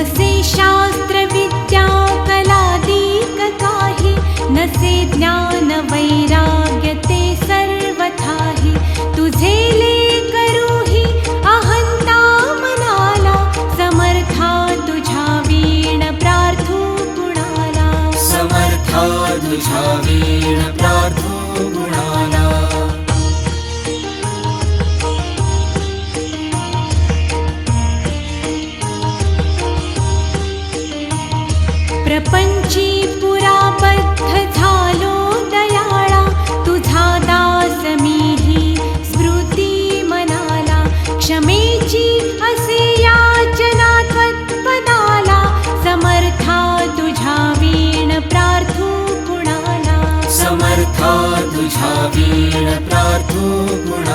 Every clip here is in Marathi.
नसे शास्त्र विद्या कलादीक काही. नसे ज्ञान वैराग्य ते सर्वथाही. तुझे करूही अहंता मनाला. समर्था तुझ्या वीण प्रार्थू गुणाला समर्था तुझ्या वेळ ঝর্ণার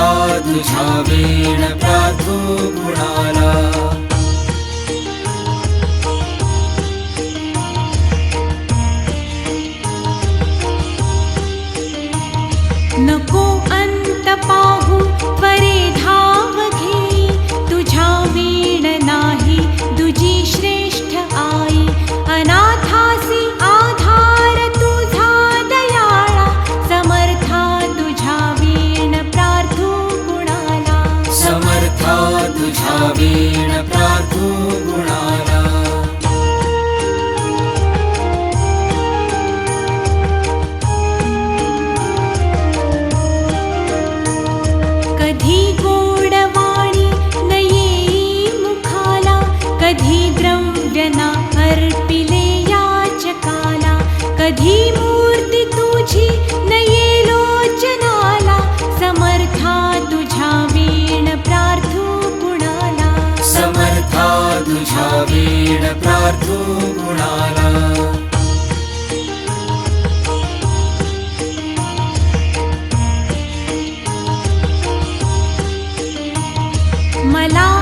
समर्था तुझ्या वेळ प्रार्थू गुणाला कथा वेण प्रार्थू गुणाला. कधी गोडवाणी कधी पार्थो गुणाला मला